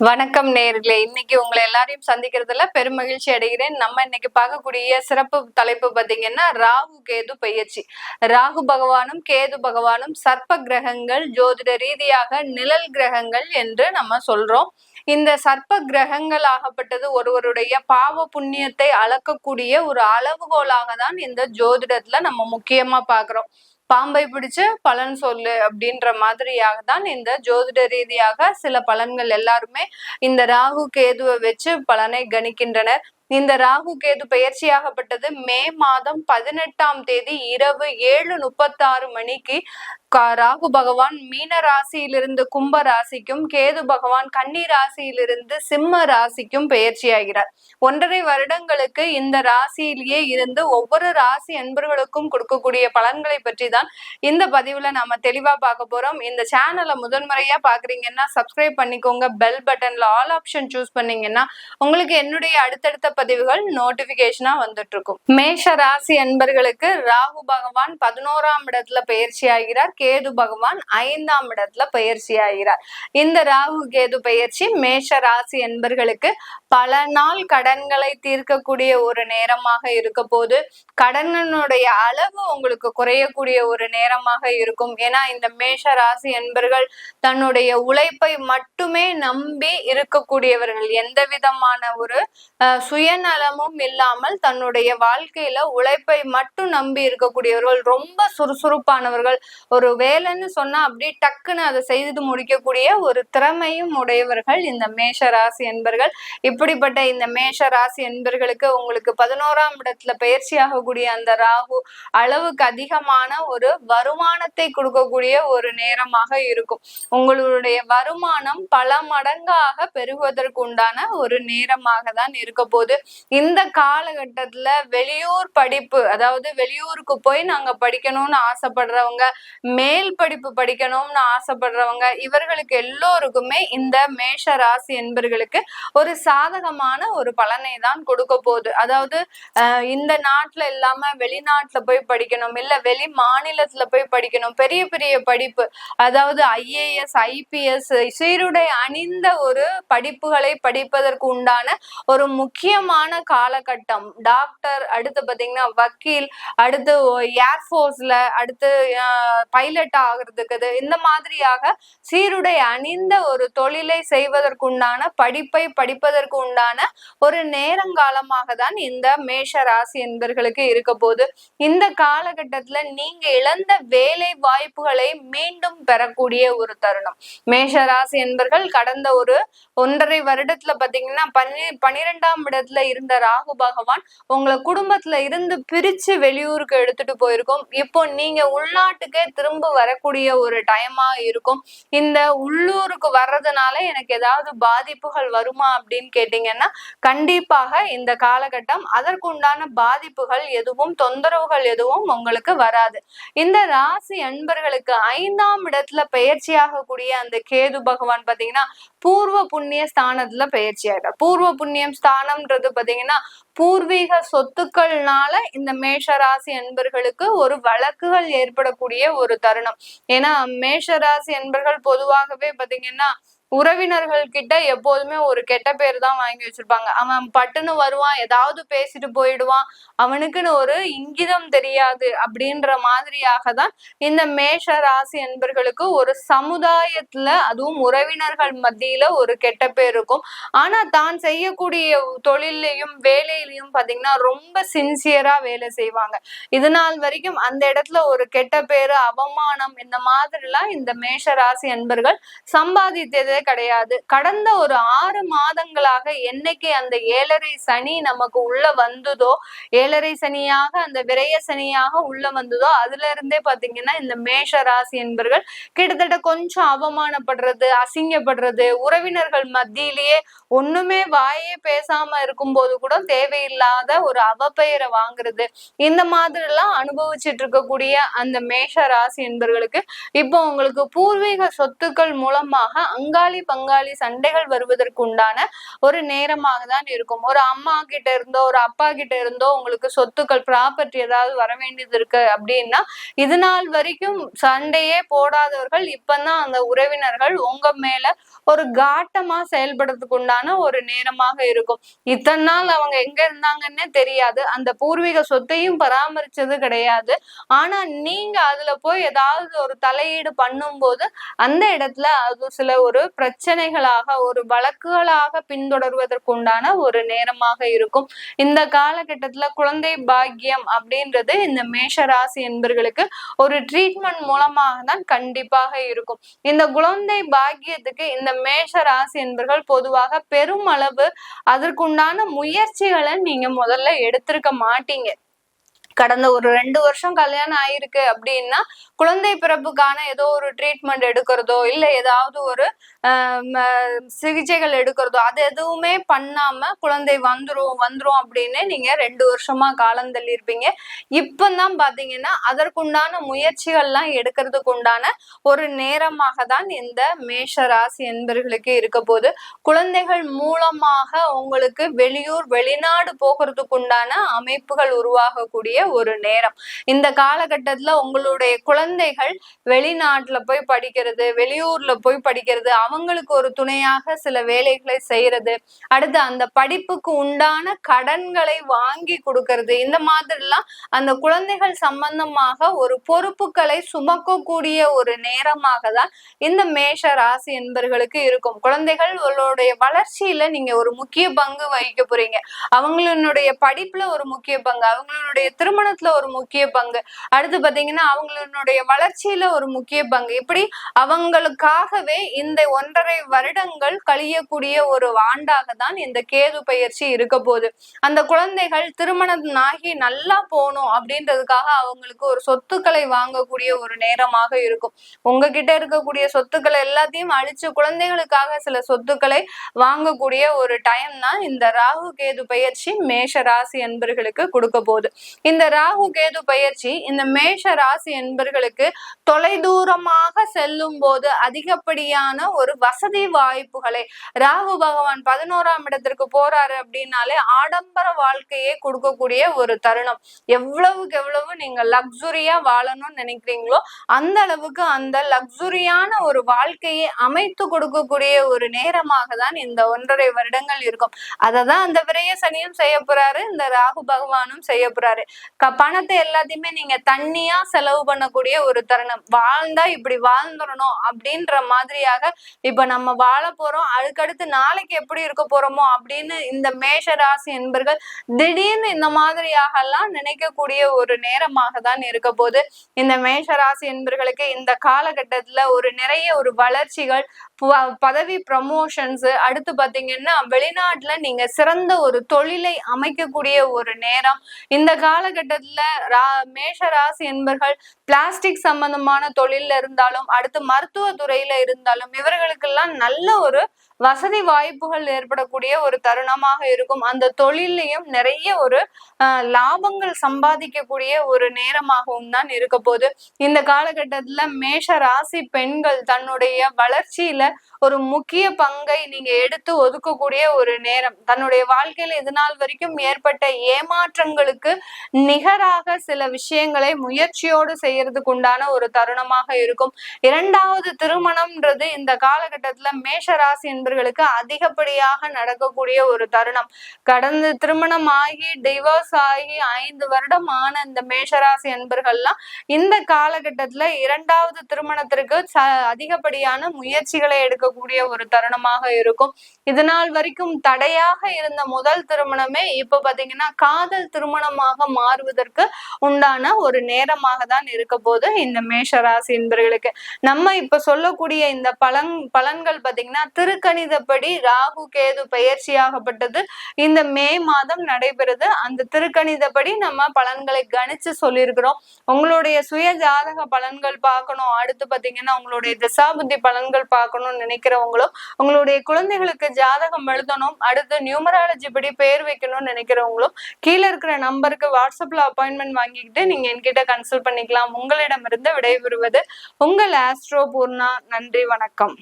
வணக்கம் நேர்களே. இன்னைக்கு உங்களை எல்லாரையும் சந்திக்கிறதுல பெரும் மகிழ்ச்சி அடைகிறேன். நம்ம இன்னைக்கு பார்க்கக்கூடிய சிறப்பு தலைப்பு பாத்தீங்கன்னா ராகு கேது பயிற்சி. ராகு பகவானும் கேது பகவானும் சர்ப்ப கிரகங்கள் ஜோதிட ரீதியாக நிழல் கிரகங்கள் என்று நம்ம சொல்றோம். இந்த சர்ப்ப கிரகங்கள் ஆகப்பட்டது ஒருவருடைய பாவ புண்ணியத்தை அளக்கக்கூடிய ஒரு அளவுகோலாக தான் இந்த ஜோதிடத்துல நம்ம முக்கியமா பாக்குறோம் பாம்பை பிடிச்சு பலன் சொல்லு அப்படின்ற மாதிரியாக தான் இந்த ஜோதிட ரீதியாக சில பலன்கள் எல்லாருமே இந்த ராகு கேதுவை வச்சு பலனை கணிக்கின்றனர். இந்த ராகு கேது பெயர்ச்சியாகப்பட்டது மே மாதம் பதினெட்டாம் தேதி இரவு ஏழு முப்பத்தாறு மணிக்கு. ராகு பகவான் மீன ராசியிலிருந்து கும்ப ராசிக்கும் கேது பகவான் கன்னி ராசியிலிருந்து சிம்ம ராசிக்கும் பெயர்ச்சியாகிறார். ஒன்றரை வருடங்களுக்கு இந்த ராசியிலேயே இருந்து ஒவ்வொரு ராசி அன்பர்களுக்கும் கொடுக்கக்கூடிய பலன்களை பற்றி தான் இந்த பதிவுல நாம தெளிவா பார்க்க போறோம். இந்த சேனலை முதன்முறையா பாக்குறீங்கன்னா சப்ஸ்கிரைப் பண்ணிக்கோங்க பெல் பட்டன்ல ஆல் ஆப்ஷன் சூஸ் பண்ணீங்கன்னா உங்களுக்கு என்னுடைய அடுத்தடுத்த பதிவுகள் நோட்டிபிகேஷனா வந்துட்டு இருக்கும் மேஷ ராசி என்பர்களுக்கு ராகு பகவான் பதினோராம் இடத்துல பயிற்சி ஆகிறார் கேது பகவான் ஐந்தாம் இடத்துல பயிற்சி ஆகிறார் இந்த ராகு கேது பயிற்சி மேஷ ராசி என்பர்களுக்கு பல நாள் கடன்களை தீர்க்கக்கூடிய ஒரு நேரமாக இருக்க போது கடனனுடைய அளவு உங்களுக்கு குறையக்கூடிய ஒரு நேரமாக இருக்கும். ஏன்னா இந்த மேஷ ராசி என்பர்கள் தன்னுடைய உழைப்பை மட்டுமே நம்பி இருக்கக்கூடியவர்கள். எந்த விதமான ஒரு சுயநலமும் இல்லாமல் தன்னுடைய வாழ்க்கையில உழைப்பை மட்டும் நம்பி இருக்கக்கூடியவர்கள் ரொம்ப சுறுசுறுப்பானவர்கள். ஒரு வேலைன்னு சொன்னா அப்படியே டக்குன்னு அதை செய்து முடிக்கக்கூடிய ஒரு திறமையும் உடையவர்கள் இந்த மேஷ ராசி என்பர்கள். இப்படிப்பட்ட இந்த மேஷ ராசி என்பர்களுக்கு உங்களுக்கு பதினோராம் இடத்துல பயிற்சி ஆகக்கூடிய அந்த ராகு அளவுக்கு அதிகமான ஒரு வருமானத்தை கொடுக்கக்கூடிய ஒரு நேரமாக இருக்கும். உங்களுடைய வருமானம் பல மடங்காக பெருகுவதற்கு உண்டான ஒரு நேரமாக தான் இருக்க போது இந்த காலகட்டத்துல வெளியூர் படிப்பு அதாவது வெளியூருக்கு போய் நாங்க படிக்கணும்னு ஆசைப்படுறவங்க மேல் படிப்பு படிக்கணும்னு ஆசைப்படுறவங்க இவர்களுக்கு எல்லோருக்குமே இந்த மேஷ ராசி என்பர்களுக்கு ஒரு சாதகமான ஒரு பலனை தான் கொடுக்க போகுது. அதாவது இந்த நாட்டுல இல்லாம வெளிநாட்டுல போய் படிக்கணும் இல்ல வெளி மாநிலத்துல போய் படிக்கணும் பெரிய பெரிய படிப்பு அதாவது ஐஏஎஸ் ஐபிஎஸ் சீருடை அணிந்த ஒரு படிப்புகளை படிப்பதற்கு உண்டான ஒரு முக்கியமான காலகட்டம். டாக்டர் அடுத்து பாத்தீங்கன்னா வக்கீல் அடுத்து ஏர்ஃபோர்ஸ்ல அடுத்து பைலட் ஆகிறதுக்கு இந்த மாதிரியாக சீருடை அணிந்த ஒரு தொழிலை செய்வதற்குண்டான படிப்பை படிப்பதற்கு உண்டான ஒரு நேரங்காலமாக தான் இந்த மேஷ ராசி என்பர்களுக்கு இருக்க போது இந்த காலகட்டத்துல நீங்க இழந்த வேலை வாய்ப்புகளை மீண்டும் பெறக்கூடிய ஒரு தருணம். மேஷ ராசி என்பர்கள் கடந்த ஒரு ஒன்றரை வருடத்துல பாத்தீங்கன்னா பன்னி பனிரெண்டாம் இடத்துல குடும்பத்துல இருந்த ராகு பகவான் உங்களை குடும்பத்துல இருந்து பிரிச்சு வெளியூருக்கு எடுத்துட்டு போயிருக்கும். இப்போ நீங்க உள்நாட்டுக்கே திரும்ப வரக்கூடிய ஒரு டைமா இருக்கும். இந்த உள்ளூருக்கு வர்றதுனால எனக்கு ஏதாவது பாதிப்புகள் வருமா அப்படின்னு கேட்டீங்கன்னா கண்டிப்பாக இந்த காலகட்டம் அதற்குண்டான பாதிப்புகள் எதுவும் தொந்தரவுகள் எதுவும் உங்களுக்கு வராது. இந்த ராசி அன்பர்களுக்கு ஐந்தாம் இடத்துல பயிற்சியாக கூடிய அந்த கேது பகவான் பாத்தீங்கன்னா பூர்வ புண்ணிய ஸ்தானத்துல பயிற்சி ஆயிட்டார் பூர்வ புண்ணியம் ஸ்தானம்ன்றது பாத்தீங்கன்னா பூர்வீக சொத்துக்கள்னால இந்த மேஷ ராசி அன்பர்களுக்கு ஒரு வழக்குகள் ஏற்படக்கூடிய ஒரு தருணம். ஏன்னா மேஷ ராசி அன்பர்கள் பொதுவாகவே பாத்தீங்கன்னா உறவினர்கள் கிட்ட எப்போதுமே ஒரு கெட்ட பேர் தான் வாங்கி வச்சிருப்பாங்க. அவன் பட்டுன்னு வருவான் ஏதாவது பேசிட்டு போயிடுவான். அவனுக்குன்னு ஒரு இங்கிதம் தெரியாது அப்படின்ற மாதிரியாக தான் இந்த மேஷ ராசி என்பர்களுக்கு ஒரு சமுதாயத்துல அதுவும் உறவினர்கள் மத்தியில ஒரு கெட்ட பேர் இருக்கும். ஆனா தான் செய்யக்கூடிய தொழிலையும் வேலையிலையும் பாத்தீங்கன்னா ரொம்ப சின்சியரா வேலை செய்வாங்க. இது நாள் வரைக்கும் அந்த இடத்துல ஒரு கெட்ட பேரு அவமானம் இந்த மாதிரிலாம் இந்த மேஷ ராசி என்பர்கள் சம்பாதித்தது கிடையாது. கடந்த ஒரு ஆறு மாதங்களாக என்னைக்கு அந்த ஏழரை சனி நமக்கு உள்ள வந்ததோ ஏழரை சனியாக அந்த விரைய சனியாக உள்ள வந்ததோ அதுல இருந்தே பாத்தீங்கன்னா இந்த மேஷ ராசி என்பர்கள் கிட்டத்தட்ட கொஞ்சம் அவமானப்படுறது அசிங்கப்படுறது உறவினர்கள் மத்தியிலேயே ஒண்ணுமே வாயே பேசாம இருக்கும்போது கூட தேவையில்லாத ஒரு அவப்பெயரை வாங்குறது. இந்த மாதிரி எல்லாம் அனுபவிச்சுட்டு இருக்கக்கூடிய அந்த மேஷ ராசி என்பர்களுக்கு இப்போ உங்களுக்கு பூர்வீக சொத்துக்கள் மூலமாக அங்கா முதலாளி பங்காளி சண்டைகள் வருவதற்கு உண்டான ஒரு நேரமாக தான் இருக்கும். ஒரு அம்மா கிட்ட இருந்தோ ஒரு அப்பா கிட்ட இருந்தோ உங்களுக்கு சொத்துக்கள் ப்ராப்பர்ட்டி ஏதாவது வர வேண்டியது இருக்கு அப்படின்னா இது நாள் வரைக்கும் சண்டையே போடாதவர்கள் இப்பதான் அந்த உறவினர்கள் உங்க மேல ஒரு காட்டமா செயல்படுறதுக்கு உண்டான ஒரு நேரமாக இருக்கும். இத்தனை நாள் அவங்க எங்க இருந்தாங்கன்னே தெரியாது. அந்த பூர்வீக சொத்தையும் பராமரிச்சது கிடையாது. ஆனா நீங்க அதுல போய் ஏதாவது ஒரு தலையீடு பண்ணும்போது அந்த இடத்துல அது சில ஒரு பிரச்சனைகளாக ஒரு வழக்குகளாக பின்தொடர்வதற்குண்டான ஒரு நேரமாக இருக்கும். இந்த காலகட்டத்துல குழந்தை பாக்கியம் அப்படின்றது இந்த மேஷராசி என்பர்களுக்கு ஒரு ட்ரீட்மெண்ட் மூலமாக தான் கண்டிப்பாக இருக்கும். இந்த குழந்தை பாக்கியத்துக்கு இந்த மேஷ ராசி என்பர்கள் பொதுவாக பெருமளவு அதற்குண்டான முயற்சிகளை நீங்க முதல்ல எடுத்திருக்க மாட்டீங்க. கடந்த ஒரு ரெண்டு வருஷம் கல்யாணம் ஆயிருக்கு அப்படின்னா குழந்தை பிறப்புக்கான ஏதோ ஒரு ட்ரீட்மெண்ட் எடுக்கிறதோ இல்ல ஏதாவது ஒரு சிகிச்சைகள் எடுக்கிறதோ அது எதுவுமே பண்ணாம குழந்தை வந்துரும் வந்துரும் அப்படின்னு நீங்க ரெண்டு வருஷமா காலம் தள்ளியிருப்பீங்க. இப்பந்தான் பாத்தீங்கன்னா அதற்குண்டான முயற்சிகள்லாம் எடுக்கிறதுக்கு உண்டான ஒரு நேரமாக தான் இந்த மேஷ ராசி என்பர்களுக்கு இருக்க போது குழந்தைகள் மூலமாக உங்களுக்கு வெளியூர் வெளிநாடு போகிறதுக்கு உண்டான அமைப்புகள் உருவாகக்கூடிய ஒரு நேரம். இந்த காலகட்டத்துல உங்களுடைய குழந்தைகள் வெளிநாட்டுல போய் படிக்கிறது வெளியூர்ல போய் படிக்கிறது அவங்களுக்கு ஒரு துணையாக சில வேலைகளை செய்யறது அடுத்து அந்த படிப்புக்கு உண்டான கடன்களை வாங்கி கொடுக்கறது இந்த மாதிரிலாம் அந்த குழந்தைகள் சம்பந்தமாக ஒரு பொறுப்புகளை சுமக்கக்கூடிய ஒரு நேரமாக தான் இந்த மேஷ ராசி என்பர்களுக்கு இருக்கும். குழந்தைகள் உங்களுடைய வளர்ச்சியில நீங்க ஒரு முக்கிய பங்கு வகிக்க போறீங்க. அவங்களுடைய படிப்புல ஒரு முக்கிய பங்கு அவங்களுடைய திரும்ப திருமணத்துல ஒரு முக்கிய பங்கு. அடுத்து பாத்தீங்கன்னா அவங்களுடைய வளர்ச்சியில ஒரு முக்கிய பங்கு. இப்படி அவங்களுக்காகவே இந்த ஒன்றரை வருடங்கள் கழியக்கூடிய ஒரு ஆண்டாக தான் இந்த கேது பயிற்சி இருக்க போகுது. அந்த குழந்தைகள் திருமணம் ஆகி நல்லா போகணும் அப்படின்றதுக்காக அவங்களுக்கு ஒரு சொத்துக்களை வாங்கக்கூடிய ஒரு நேரமாக இருக்கும். உங்ககிட்ட இருக்கக்கூடிய சொத்துக்களை எல்லாத்தையும் அழிச்சு குழந்தைகளுக்காக சில சொத்துக்களை வாங்கக்கூடிய ஒரு டைம் தான் இந்த ராகு கேது பயிற்சி மேஷ ராசி என்பர்களுக்கு கொடுக்க போகுது. இந்த ராகு கேது பயிற்சி இந்த மேஷ ராசி என்பர்களுக்கு தொலைதூரமாக செல்லும் போது அதிகப்படியான ஒரு வசதி வாய்ப்புகளை ராகு பகவான் பதினோராம் இடத்திற்கு போறாரு அப்படின்னாலே ஆடம்பர வாழ்க்கையே கொடுக்கக்கூடிய ஒரு தருணம். எவ்வளவுக்கு எவ்வளவு நீங்க லக்ஸுரியா வாழணும்னு நினைக்கிறீங்களோ அந்த அளவுக்கு அந்த லக்ஸுரியான ஒரு வாழ்க்கையை அமைத்து கொடுக்கக்கூடிய ஒரு நேரமாக தான் இந்த ஒன்றரை வருடங்கள் இருக்கும். அதை தான் அந்த விரைய சனியும் செய்ய போறாரு இந்த ராகு பகவானும் செய்ய போறாரு. பணத்தை எல்லாத்தையுமே நீங்க தண்ணியா செலவு பண்ணக்கூடிய ஒரு தருணம். வாழ்ந்தா இப்படி வாழ்ந்துடணும் அப்படின்ற மாதிரியாக இப்ப நம்ம வாழ போறோம். அதுக்கடுத்து நாளைக்கு எப்படி இருக்க போறோமோ அப்படின்னு இந்த மேஷ ராசி என்பர்கள் திடீர்னு இந்த மாதிரியாக எல்லாம் நினைக்கக்கூடிய ஒரு நேரமாக தான் இருக்க போது இந்த மேஷ ராசி என்பர்களுக்கு இந்த காலகட்டத்துல ஒரு நிறைய ஒரு வளர்ச்சிகள் பதவி ப்ரமோஷன்ஸ் அடுத்து பாத்தீங்கன்னா வெளிநாட்டுல நீங்க சிறந்த ஒரு தொழிலை அமைக்கக்கூடிய ஒரு நேரம். இந்த காலகட்டத்துல ரா மேஷ ராசி என்பர்கள் பிளாஸ்டிக் சம்பந்தமான தொழில இருந்தாலும் அடுத்து மருத்துவ துறையில இருந்தாலும் இவர்களுக்கெல்லாம் நல்ல ஒரு வசதி வாய்ப்புகள் ஏற்படக்கூடிய ஒரு தருணமாக இருக்கும். அந்த தொழிலையும் நிறைய ஒரு லாபங்கள் சம்பாதிக்கக்கூடிய ஒரு நேரமாகவும் தான் இருக்க போது இந்த காலகட்டத்துல மேஷ ராசி பெண்கள் தன்னுடைய வளர்ச்சியில ஒரு முக்கிய பங்கை நீங்க எடுத்து ஒதுக்கக்கூடிய ஒரு நேரம். தன்னுடைய வாழ்க்கையில இது நாள் வரைக்கும் ஏற்பட்ட ஏமாற்றங்களுக்கு நிகராக சில விஷயங்களை முயற்சியோடு செய்யறதுக்கு உண்டான ஒரு தருணமாக இருக்கும். இரண்டாவது திருமணம்ன்றது இந்த காலகட்டத்துல மேஷ ராசி அதிகப்படியாக நடக்கக்கூடிய ஒரு தருணம். கடந்த திருமணம் ஆகி டிவோர்ஸ் ஆகி ஐந்து வருடம் ஆன இந்த மேஷராசி என்பர்கள்லாம் இந்த காலகட்டத்துல இரண்டாவது திருமணத்திற்கு அதிகப்படியான முயற்சிகளை எடுக்கக்கூடிய ஒரு தருணமாக இருக்கும். இதனால் வரைக்கும் தடையாக இருந்த முதல் திருமணமே இப்ப பாத்தீங்கன்னா காதல் திருமணமாக மாறுவதற்கு உண்டான ஒரு நேரமாக தான் இருக்க போது இந்த மேஷராசி என்பர்களுக்கு. நம்ம இப்ப சொல்லக்கூடிய இந்த பலன் பலன்கள் பாத்தீங்கன்னா திருக்கணிதப்படி ராகு கேது பயிற்சியாகப்பட்டது. இந்த மே மாதம் நடைபெறுது. அந்த திருக்கணிதப்படி நம்ம பலன்களை கணிச்சு சொல்லியிருக்கிறோம். உங்களுடைய சுய ஜாதக பலன்கள் பார்க்கணும். அடுத்து பாத்தீங்கன்னா உங்களுடைய திசாபுத்தி பலன்கள் பார்க்கணும்னு நினைக்கிறவங்களும் உங்களுடைய குழந்தைகளுக்கு ஜாதகம் எழுதணும் அடுத்து நியூமராலஜி படி பெயர் வைக்கணும்னு நினைக்கிறவங்களும் கீழே இருக்கிற நம்பருக்கு வாட்ஸ்அப்ல அப்பாயின்மெண்ட் வாங்கிக்கிட்டு நீங்க என்கிட்ட கன்சல்ட் பண்ணிக்கலாம். உங்களிடமிருந்து விடைபெறுவது உங்கள் ஆஸ்ட்ரோ பூர்ணா நன்றி வணக்கம்.